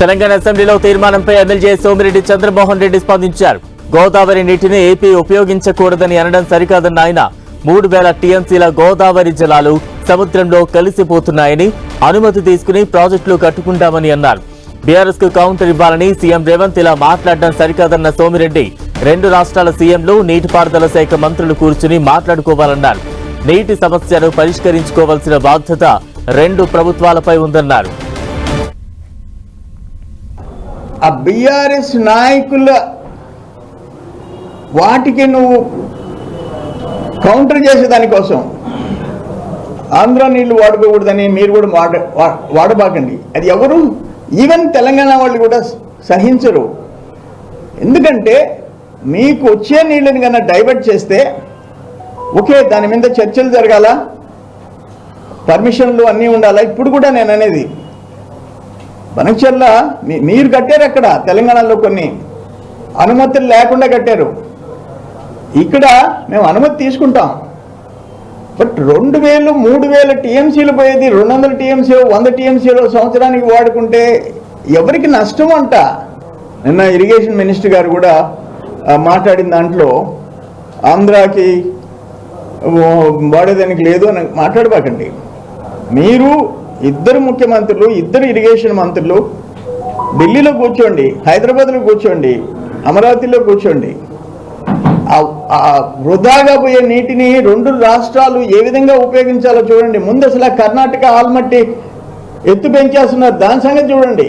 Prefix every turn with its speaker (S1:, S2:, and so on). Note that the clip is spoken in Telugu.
S1: తెలంగాణ అసెంబ్లీలో తీర్మానంపై ఎమ్మెల్యే సోమిరెడ్డి చంద్రమోహన్ రెడ్డి స్పందించారు. గోదావరి నీటిని ఏపీ ఉపయోగించకూడదని అనడం సరికాదన్న ఆయన మూడు వేల టీఎంసీల గోదావరి జలాలు సముద్రంలో కలిసిపోతున్నాయని అనుమతి తీసుకుని ప్రాజెక్టులు కట్టుకుంటామని అన్నారు. బీఆర్ఎస్కు కౌంటర్ ఇవ్వాలని సీఎం రేవంత్ ఇలా మాట్లాడడం సరికాదన్న సోమిరెడ్డి. రెండు రాష్ట్రాల సీఎంలు నీటిపారుదల శాఖ మంత్రులు కూర్చుని మాట్లాడుకోవాలన్నారు. నీటి సమస్యను పరిష్కరించుకోవాల్సిన బాధ్యత రెండు ప్రభుత్వాలపై ఉందన్నారు.
S2: ఆ బీఆర్ఎస్ నాయకుల వాటికి నువ్వు కౌంటర్ చేసే దానికోసం ఆంధ్ర నీళ్ళు వాడుకోకూడదని మీరు కూడా వాడ వా- వాడబాకండి. అది ఎవరు? ఈవెన్ తెలంగాణ వాళ్ళు కూడా సహించరు. ఎందుకంటే మీకు వచ్చే నీళ్ళని కన్నా డైవర్ట్ చేస్తే ఓకే దాని మీద చర్చలు జరగాల? పర్మిషన్లు అన్నీ ఉండాలా? ఇప్పుడు కూడా నేను అనేది బనచర్ల మీ- మీరు కట్టారు అక్కడ. తెలంగాణలో కొన్ని అనుమతులు లేకుండా కట్టారు. ఇక్కడ మేము అనుమతి తీసుకుంటాం. బట్ రెండు వేలు మూడు వేల టీఎంసీలు పోయేది రెండు వందల టీఎంసీ వంద టీఎంసీలు సంవత్సరానికి వాడుకుంటే ఎవరికి నష్టం అంట. నిన్న ఇరిగేషన్ మినిస్టర్ గారు కూడా మాట్లాడిన దాంట్లో ఆంధ్రాకి వాడేదానికి లేదు అని మాట్లాడబాకండి. మీరు ఇద్దరు ముఖ్యమంత్రులు ఇద్దరు ఇరిగేషన్ మంత్రులు ఢిల్లీలో కూర్చోండి హైదరాబాద్లో కూర్చోండి అమరావతిలో కూర్చోండి. వృధాగా పోయే నీటిని రెండు రాష్ట్రాలు ఏ విధంగా ఉపయోగించాలో చూడండి. ముందు అసలు కర్ణాటక ఆల్మట్టి ఎత్తు పెంచేస్తున్నారు. దాని సంగతి చూడండి.